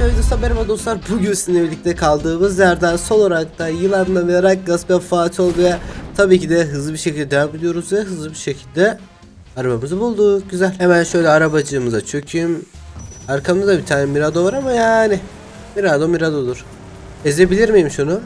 Şöyle merhaba dostlar bugün sizinle birlikte kaldığımız yerden son olarak da yılanla merak gasp ve Fatih olmaya tabii ki de hızlı bir şekilde devam ediyoruz ve hızlı bir şekilde arabamızı bulduk. Güzel. Hemen şöyle arabacığımıza çökeyim. Arkamda da bir tane Mirado var ama yani Mirado Mirado'dur. Ezebilir miyim şunu?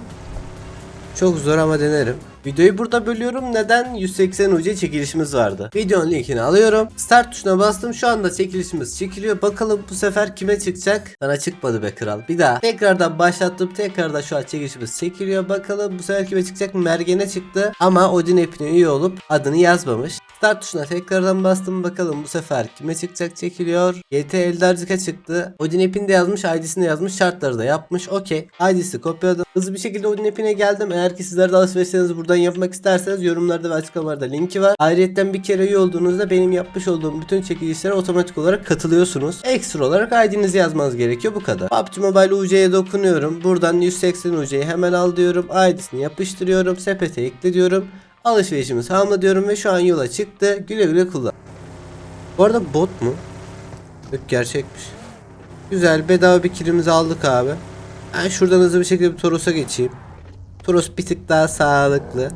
Çok zor ama denerim. Videoyu burada bölüyorum. Neden? 180 UC çekilişimiz vardı. Videonun linkini alıyorum. Start tuşuna bastım. Şu anda çekilişimiz çekiliyor. Bakalım bu sefer kime çıkacak? Sana çıkmadı be kral. Bir daha. Tekrardan başlattım. Tekrardan şu an çekilişimiz çekiliyor. Bakalım bu sefer kime çıkacak? Mergen'e çıktı. Ama Odin app'ine üye olup adını yazmamış. Start tuşuna tekrardan bastım. Bakalım bu sefer kime çıkacak çekiliyor. YT Eldarcık'a çıktı. Odin app'ini de yazmış. ID'sini de yazmış. Şartları da yapmış. Okey. ID'si kopyaladım. Hızlı bir şekilde Odin app'ine geldim. Eğer ki sizler de alışverişlerinizi buradan yapmak isterseniz yorumlarda ve açıklamalarda linki var. Ayrıca bir kere üye olduğunuzda benim yapmış olduğum bütün çekilişlere otomatik olarak katılıyorsunuz. Ekstra olarak ID'nizi yazmanız gerekiyor. Bu kadar. PUBG Mobile UC'ye dokunuyorum. Buradan 180 UC'yi hemen al diyorum. ID'sini yapıştırıyorum. Sepete ekle diyorum. Alışverişimi tamamla diyorum ve şu an yola çıktı. Güle güle kullan. Bu arada bot mu? Yok gerçekmiş. Güzel bedava bir kilimizi aldık abi. Ben şuradan hızlı bir şekilde bir Toros'a geçeyim. Toros bir tık daha sağlıklı.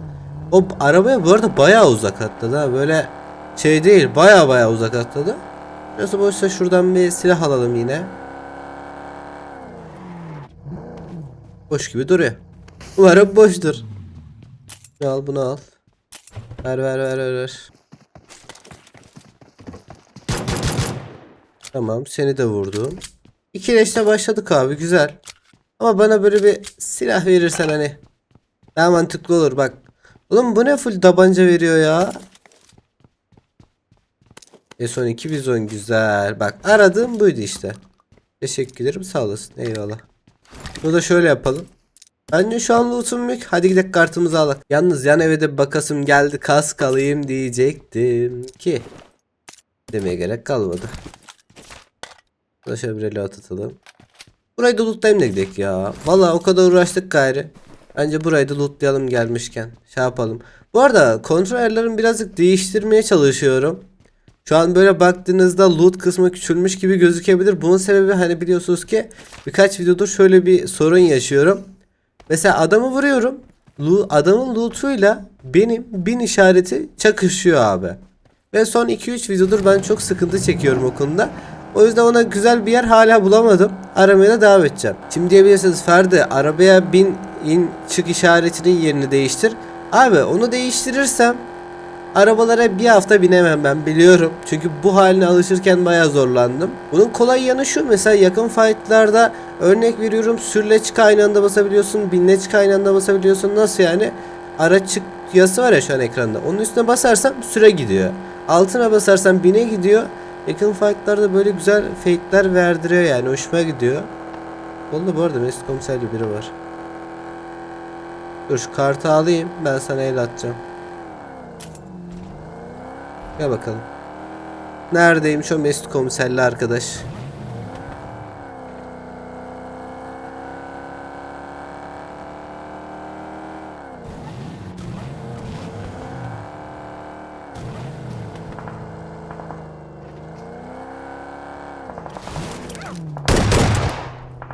O arabaya bu arada bayağı uzak atladı ha. Böyle şey değil bayağı bayağı uzak atladı. Nasıl boşsa şuradan bir silah alalım yine. Boş gibi duruyor. Umarım boştur. Al bunu al. Ver ver ver ver ver. Tamam seni de vurdum. İki leşle başladık abi güzel. Ama bana böyle bir silah verirsen hani daha mantıklı olur bak. Oğlum bu ne full tabanca veriyor ya. E son 2 bizon güzel. Bak aradığım buydu işte. Teşekkür ederim sağ olasın eyvallah. Bunu da şöyle yapalım. Bence şu an lootum yok. Hadi gidelim kartımızı alalım. Yalnız yan eve de bakasım geldi kask alayım diyecektim ki. Demeye gerek kalmadı. Şöyle bir reload atalım. Burayı da lootlayayım da gidelim ya. Valla o kadar uğraştık gayrı. Bence burayı da lootlayalım gelmişken. Şey yapalım. Bu arada kontrol ayarlarını birazcık değiştirmeye çalışıyorum. Şu an böyle baktığınızda loot kısmı küçülmüş gibi gözükebilir. Bunun sebebi hani biliyorsunuz ki birkaç videodur şöyle bir sorun yaşıyorum. Mesela adamı vuruyorum. Adamın lootuyla benim bin işareti çakışıyor abi. Ve son 2-3 videodur ben çok sıkıntı çekiyorum o konuda. O yüzden ona güzel bir yer hala bulamadım. Aramaya da devam edeceğim. Şimdi diyebilirsiniz Ferdi arabaya bin in çık işaretinin yerini değiştir. Abi onu değiştirirsem arabalara bir hafta binemem ben biliyorum. Çünkü bu haline alışırken bayağı zorlandım. Bunun kolay yanı şu mesela yakın fightlarda örnek veriyorum sürle aynı anda basabiliyorsun. Binle aynı anda basabiliyorsun. Nasıl yani? Araç çık yazısı var ya şu an ekranda. Onun üstüne basarsam süre gidiyor. Altına basarsam bine gidiyor. Yakın fightlarda böyle güzel fake'ler verdiriyor yani hoşuma gidiyor. Oldu bu arada Mesut komiserli biri var. Dur şu kartı alayım ben sana el atacağım. Gel bakalım. Neredeymiş o Mesut komiserli arkadaş?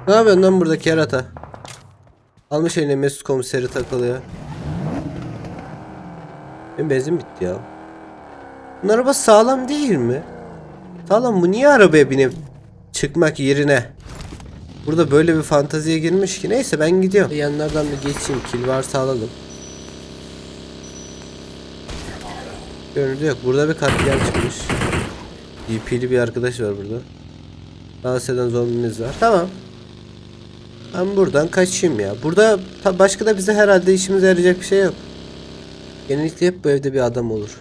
Ne yapıyorsun lan buradaki yarata? Almış eline Mesut komiseri takılıyor. Benim benzin bitti ya. Bunun araba sağlam değil mi? Sağlam bu niye arabaya binip çıkmak yerine? Burada böyle bir fantaziye girmiş ki. Neyse ben gidiyorum. Yanlardan bir geçeyim. Kill varsa alalım. Görüntü yok. Burada bir katliam çıkmış. DP'li bir arkadaş var burada. Dans eden zombimiz var. Tamam. Ben buradan kaçayım ya. Burada başka da bize herhalde işimize yarayacak bir şey yok. Genellikle hep bu evde bir adam olur.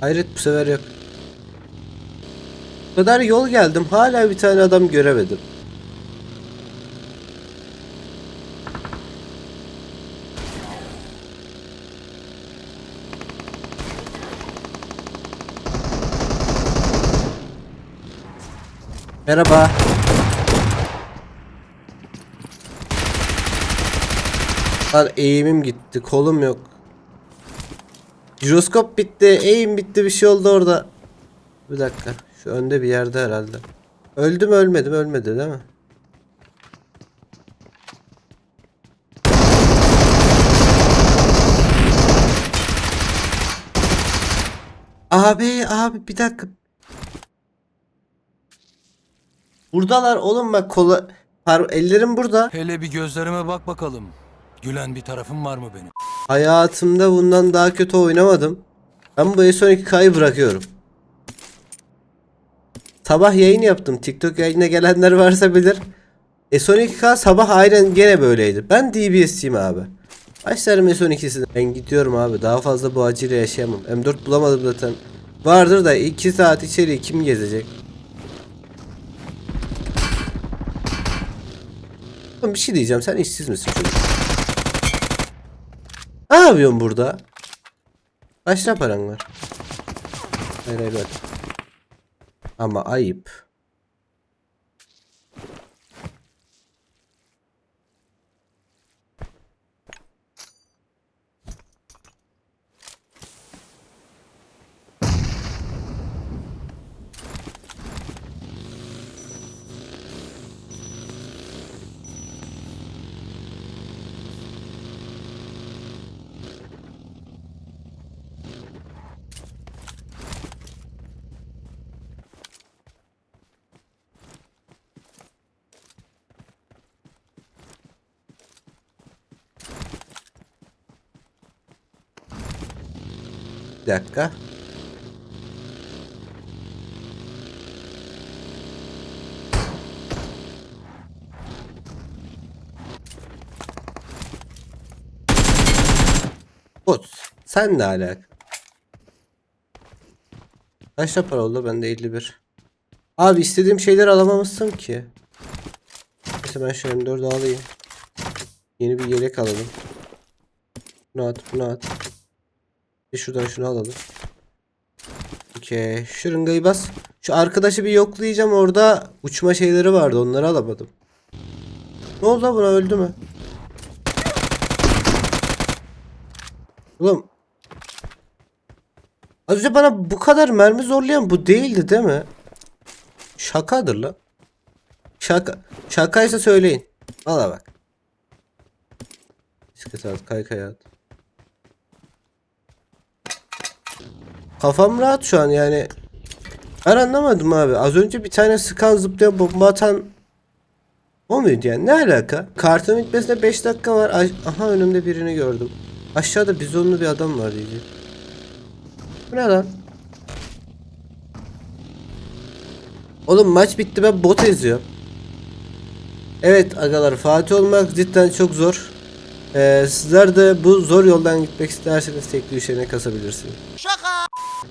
Hayret bu sefer yok. Bu kadar yol geldim hala bir tane adam göremedim. Merhaba. Lan eğimim gitti. Kolum yok. Jiroskop bitti. Eğim bitti. Bir şey oldu orada. Bir dakika. Şu önde bir yerde herhalde. Öldüm ölmedim ölmedi değil mi? Abi abi bir dakika. Buradalar oğlum bak kola ellerim burada. Hele bir gözlerime bak bakalım. Gülen bir tarafım var mı benim? Hayatımda bundan daha kötü oynamadım. Ben bu S12K'yı bırakıyorum. Sabah yayın yaptım. TikTok yayına gelenler varsa bilir. S12K sabah aynen gene böyleydi. Ben DBS'ciyim abi. Başlarım S12'sine. Ben gidiyorum abi. Daha fazla bu acıyla yaşayamam. M4 bulamadım zaten. Vardır da 2 saat içeri kim gezecek? Bir şey diyeceğim. Sen işsiz misin çocuk? Ne yapıyorsun burada? Kaç lira paran var? Hayır hayır bak. Ama ayıp. Bir dakika. Bot. Sen ne alaka? Kaç para oldu? Bende 51. Abi istediğim şeyleri alamamışsın ki. Neyse ben şu M4'ü alayım. Yeni bir yelek alalım. Bunu at, bunu at. Bir şuradan şunu alalım. Okey. Şırıngayı bas. Şu arkadaşı bir yoklayacağım. Orada uçma şeyleri vardı. Onları alamadım. Ne oldu lan buna öldü mü? Oğlum. Az önce bana bu kadar mermi zorlayan bu değildi değil mi? Şakadır lan. Şaka. Şakaysa söyleyin. Valla bak. Bisiklet at, kaykay at. Kafam rahat şu an yani. Ben anlamadım abi. Az önce bir tane sıkan zıplayan bomba atan o muydu yani? Ne alaka? Kartın bitmesine 5 dakika var. Aha önümde birini gördüm. Aşağıda bizonlu bir adam var diyeceğim. Bu ne lan? Oğlum maç bitti ben bot eziyorum. Evet agalar Fatih olmak cidden çok zor. Ee, sizler de bu zor yoldan gitmek isterseniz tek düşene kasabilirsiniz.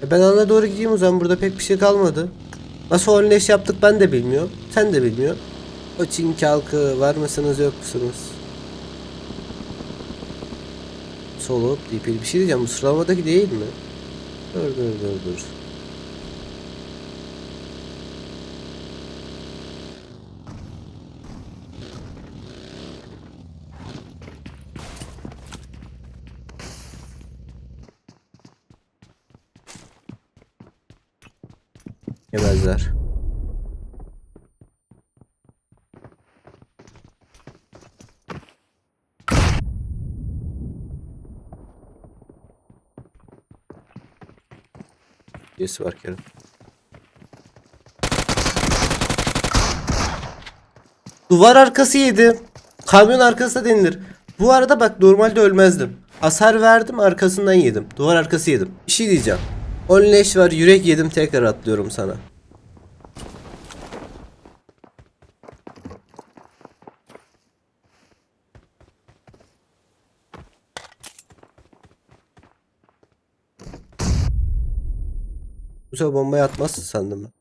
E Ben ana doğru gideyim o zaman burada pek bir şey kalmadı. Nasıl onleş yaptık ben de bilmiyorum. Sen de bilmiyorsun. O Çinki halkı var mısınız yok musunuz? Solo DP'li bir şey diyeceğim. Bu sıralamadaki değil mi? Dur dur dur dur. Yemezler. Birisi var Kerem. Duvar arkası yedim. Kamyon arkası da denilir. Bu arada bak normalde ölmezdim. Hasar verdim arkasından yedim. Duvar arkası yedim. Bir şey diyeceğim. 10 leş var yürek yedim tekrar atlıyorum sana. Bu sefer bombayı atmazsın sandım ben.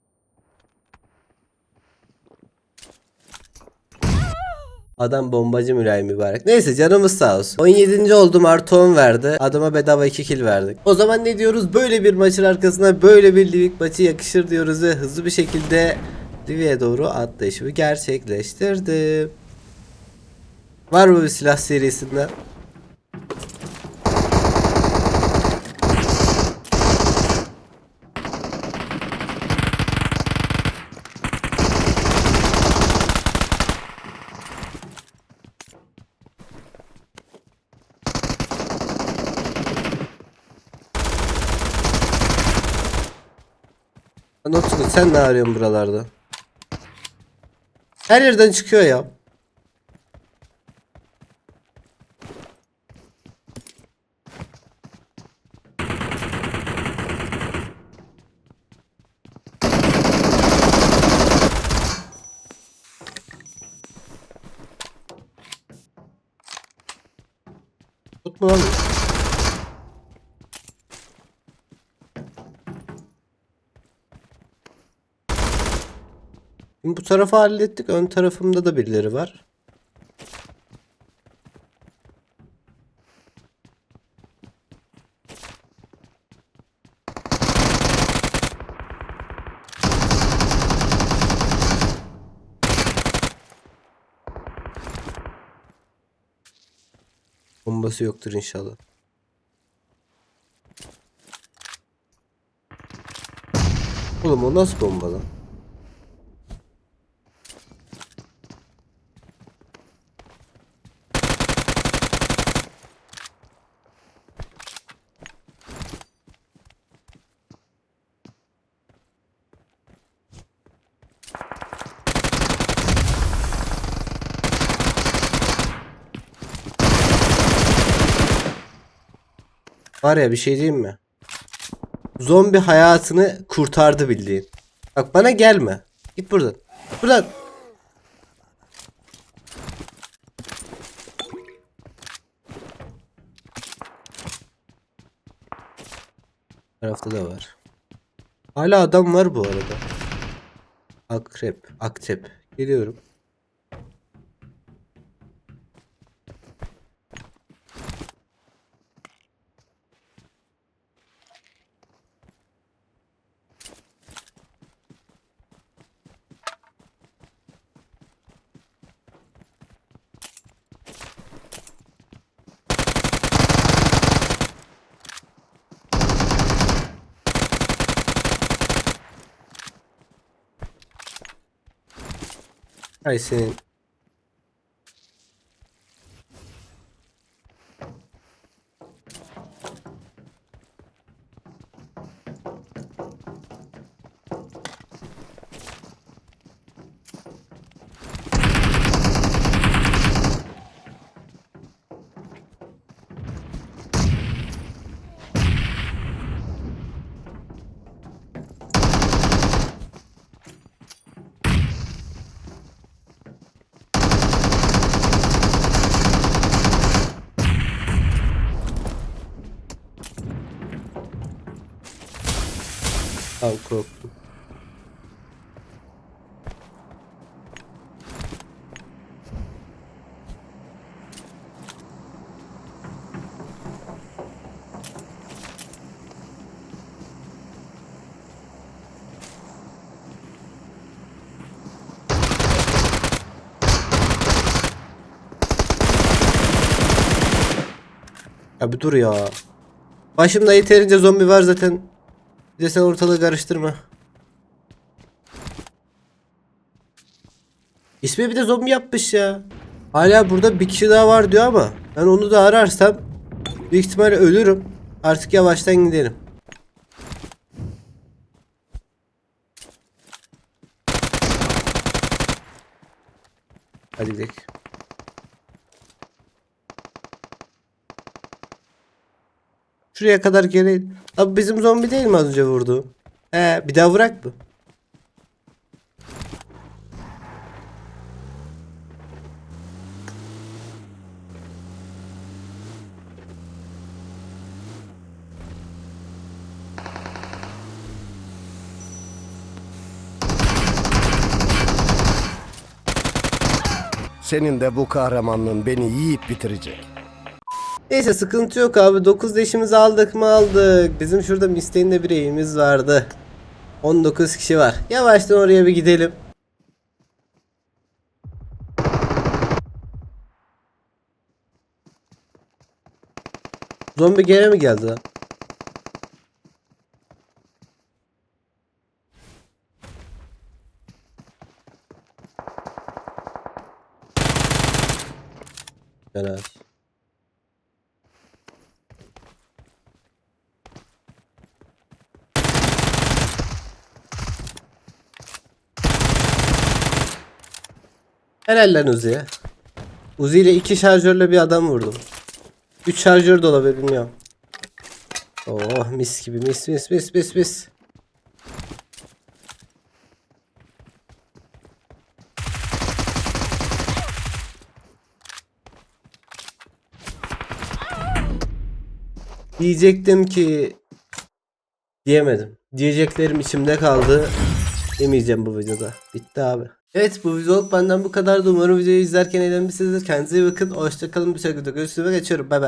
Adam bombacı mülayim mübarek. Neyse canımız sağ olsun. 17. oldum artı 10 verdi. Adama bedava 2 kill verdik. O zaman ne diyoruz? Böyle bir maçın arkasına böyle bir Livik maçı yakışır diyoruz ve hızlı bir şekilde Livik'e doğru atlayışımı gerçekleştirdim. Var mı bir silah serisinden? Lan Utku sen ne arıyorsun buralarda? Her yerden çıkıyor ya. Tutma lan. Şimdi bu tarafı hallettik. Ön tarafımda da birileri var. Bombası yoktur inşallah. Oğlum o nasıl bomba lan? Var ya bir şey diyeyim mi? Zombi hayatını kurtardı bildiğin. Bak bana gelme. Git buradan. Buradan. tarafta da var. Hala adam var bu arada. Akrep, aktep. Geliyorum. Ay senin. Al korktum. Ya dur ya. Başımda yeterince zombi var zaten. Bir de sen ortalığı karıştırma. İsmi bir de zombi yapmış ya. Hala burada bir kişi daha var diyor ama ben onu da ararsam büyük ihtimalle ölürüm. Artık yavaştan gidelim. Hadi gidelim. Şuraya kadar geri. Abi bizim zombi değil mi az önce vurdu? He bir daha bırak mı? Senin de bu kahramanlığın beni yiyip bitirecek. Neyse sıkıntı yok abi. 9 leşimizi aldık mı aldık. Bizim şurada Misteğinde bir evimiz vardı. 19 kişi var. Yavaştan oraya bir gidelim. Zombi gene mi geldi lan? Helal lan Uzi'ye. Uzi ile iki şarjörle bir adam vurdum. Üç şarjör de olabilir bilmiyorum. Oh mis gibi mis mis mis mis mis. Diyecektim ki diyemedim. Diyeceklerim içimde kaldı. Demeyeceğim bu videoda. Bitti abi. Evet bu videoluk benden bu kadar. Umarım videoyu izlerken eğlenmişsinizdir. Kendinize iyi bakın. Hoşçakalın. Bir sonraki videoda görüşürüz. ve Geçiyorum. Bay bay.